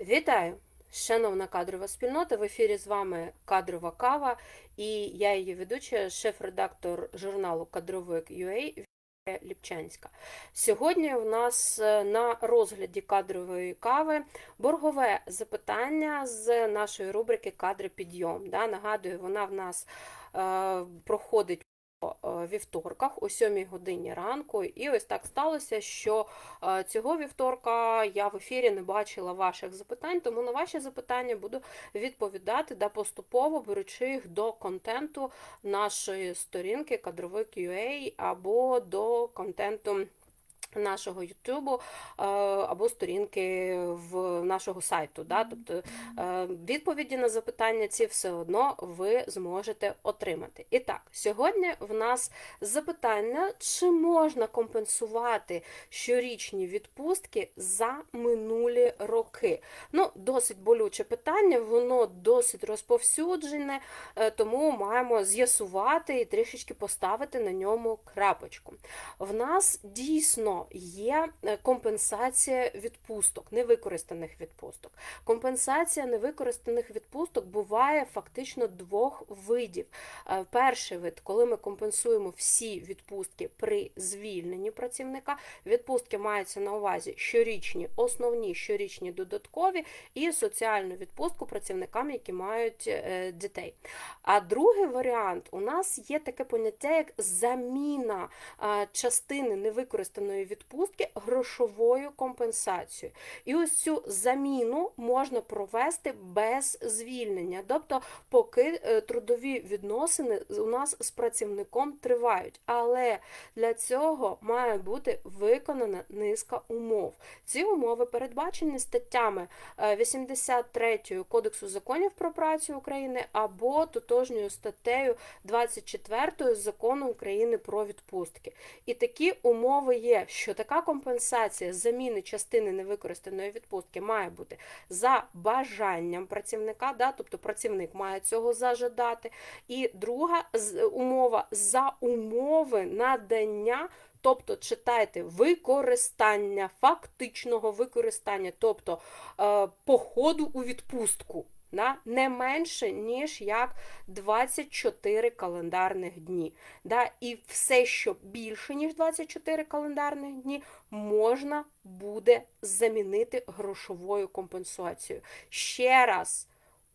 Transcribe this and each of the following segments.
Вітаю! Шановна кадрова спільнота, в ефірі з вами Кадрова Кава і я її ведуча, шеф-редактор журналу Кадровик UA Ліпчанська. Сьогодні у нас е, на розгляді кадрової кави боргове запитання з нашої рубрики Кадри підйом. Да, нагадую, вона в нас е, проходить вівторках о 7 годині ранку. І ось так сталося, що е, цього вівторка я в ефірі не бачила ваших запитань, тому на ваші запитання буду відповідати да поступово беручи їх до контенту нашої сторінки кадровик.ua або до контенту. Нашого Ютубу е, або сторінки в нашого сайту. Да? Тобто е, відповіді на запитання ці все одно ви зможете отримати. І так, сьогодні в нас запитання, чи можна компенсувати щорічні відпустки за минулі роки. Ну, Досить болюче питання, воно досить розповсюджене, е, тому маємо з'ясувати і трішечки поставити на ньому крапочку. В нас дійсно є е, компенсація відпусток, невикористаних відпусток. Компенсація невикористаних відпусток буває фактично двох видів. Е, перший вид, коли ми компенсуємо всі відпустки при звільненні працівника, відпустки маються на увазі щорічні, основні щорічні додаткові і соціальну відпустку працівникам, які мають е, дітей. А другий варіант у нас є таке поняття, як заміна частини невикористаної відпустки грошовою компенсацією. І ось цю заміну можна провести без звільнення, тобто, поки е, трудові відносини у нас з працівником тривають. Але для цього має бути виконана низка умов. Ці умови передбачені статтями 83 е, Кодексу законів про працю України або тотожньою статтею 24 закону України про відпустки. І такі умови є, що така компенсація заміни частини невикористаної відпустки має бути за бажанням працівника, да, тобто працівник має цього зажадати. І друга умова за умови надання. Тобто читайте використання, фактичного використання, тобто е, походу у відпустку да, не менше, ніж як 24 календарних дні. Да, І все, що більше, ніж 24 календарних дні, можна буде замінити грошовою компенсацією. Ще раз,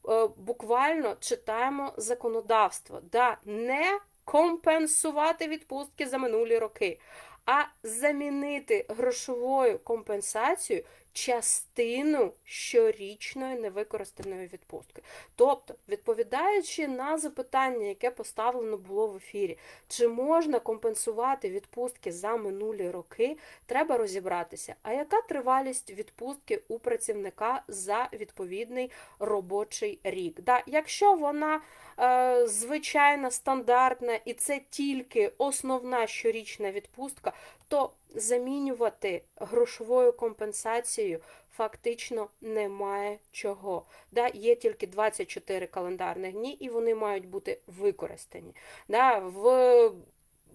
е, буквально читаємо законодавство. Да, Не компенсувати відпустки за минулі роки, а замінити грошовою компенсацією частину щорічної невикористаної відпустки. Тобто, відповідаючи на запитання, яке поставлено було в ефірі, чи можна компенсувати відпустки за минулі роки, треба розібратися, а яка тривалість відпустки у працівника за відповідний робочий рік. Да, Якщо вона е, звичайна, стандартна і це тільки основна щорічна відпустка, то замінювати грошовою компенсацією фактично немає чого. Да, Є тільки 24 календарних дні, і вони мають бути використані. Да, В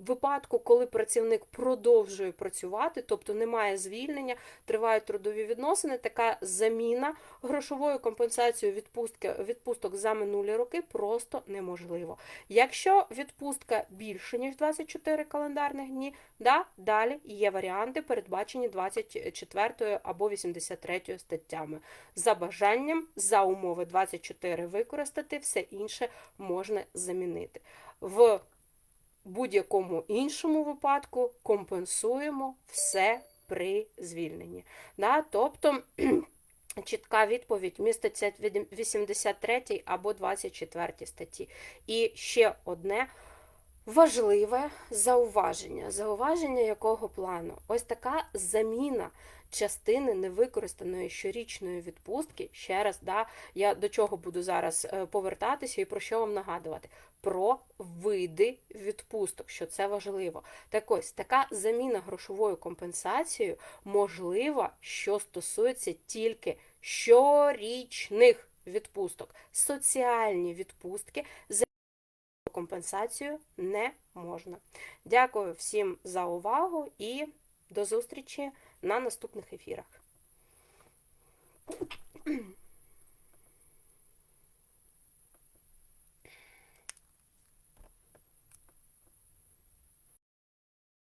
випадку, коли працівник продовжує працювати, тобто немає звільнення, тривають трудові відносини, така заміна грошовою компенсацією відпустки, відпусток за минулі роки просто неможливо. Якщо відпустка більше, ніж 24 календарних дні, да, далі є варіанти, передбачені 24 або 83 статтями. За бажанням, за умови 24 використати, все інше можна замінити. В будь-якому іншому випадку компенсуємо все при звільненні. Да? Тобто чітка відповідь міститься 83 або 24 статті. І ще одне. Важливе зауваження. Зауваження якого плану? Ось така заміна частини невикористаної щорічної відпустки. Ще раз, да, я до чого буду зараз е, повертатися і про що вам нагадувати? Про види відпусток, що це важливо. Так ось така заміна грошовою компенсацією можлива, що стосується тільки щорічних відпусток. Соціальні відпустки за компенсацію не можна. Дякую всім за увагу і до зустрічі на наступних ефірах.